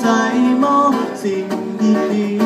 ใจมองสิ่งดี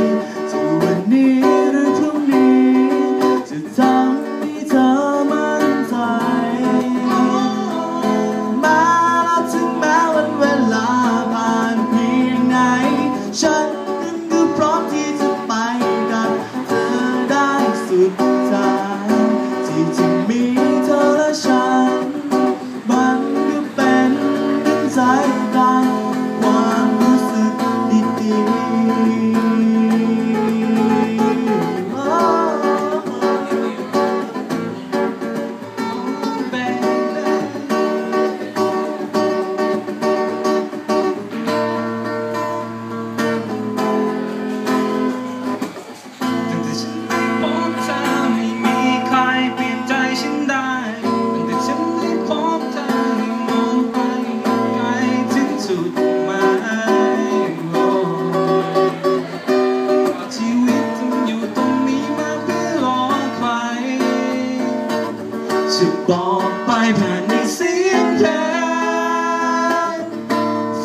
จะบอกไปผ่านในเสียงเพล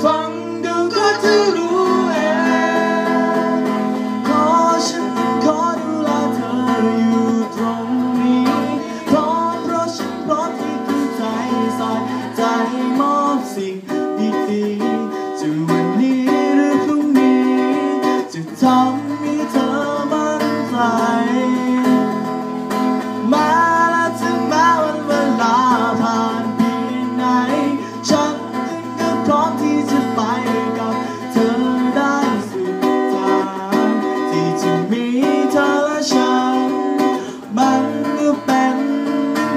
ฟังดูก็จะรู้เองขอฉันขอดูแลเธออยู่ตรงนี้เพราะเพราะฉันพร้อมที่คุณใจใส่ใจมอบสิ่งดีๆจะวันนี้หรือพรุ่งนี้จะทำ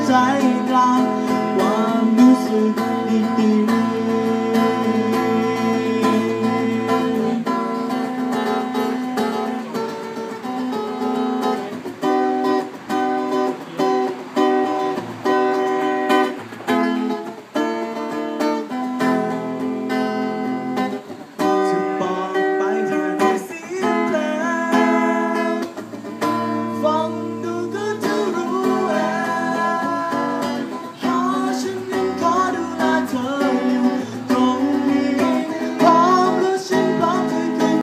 ใจกลางความรู้สึก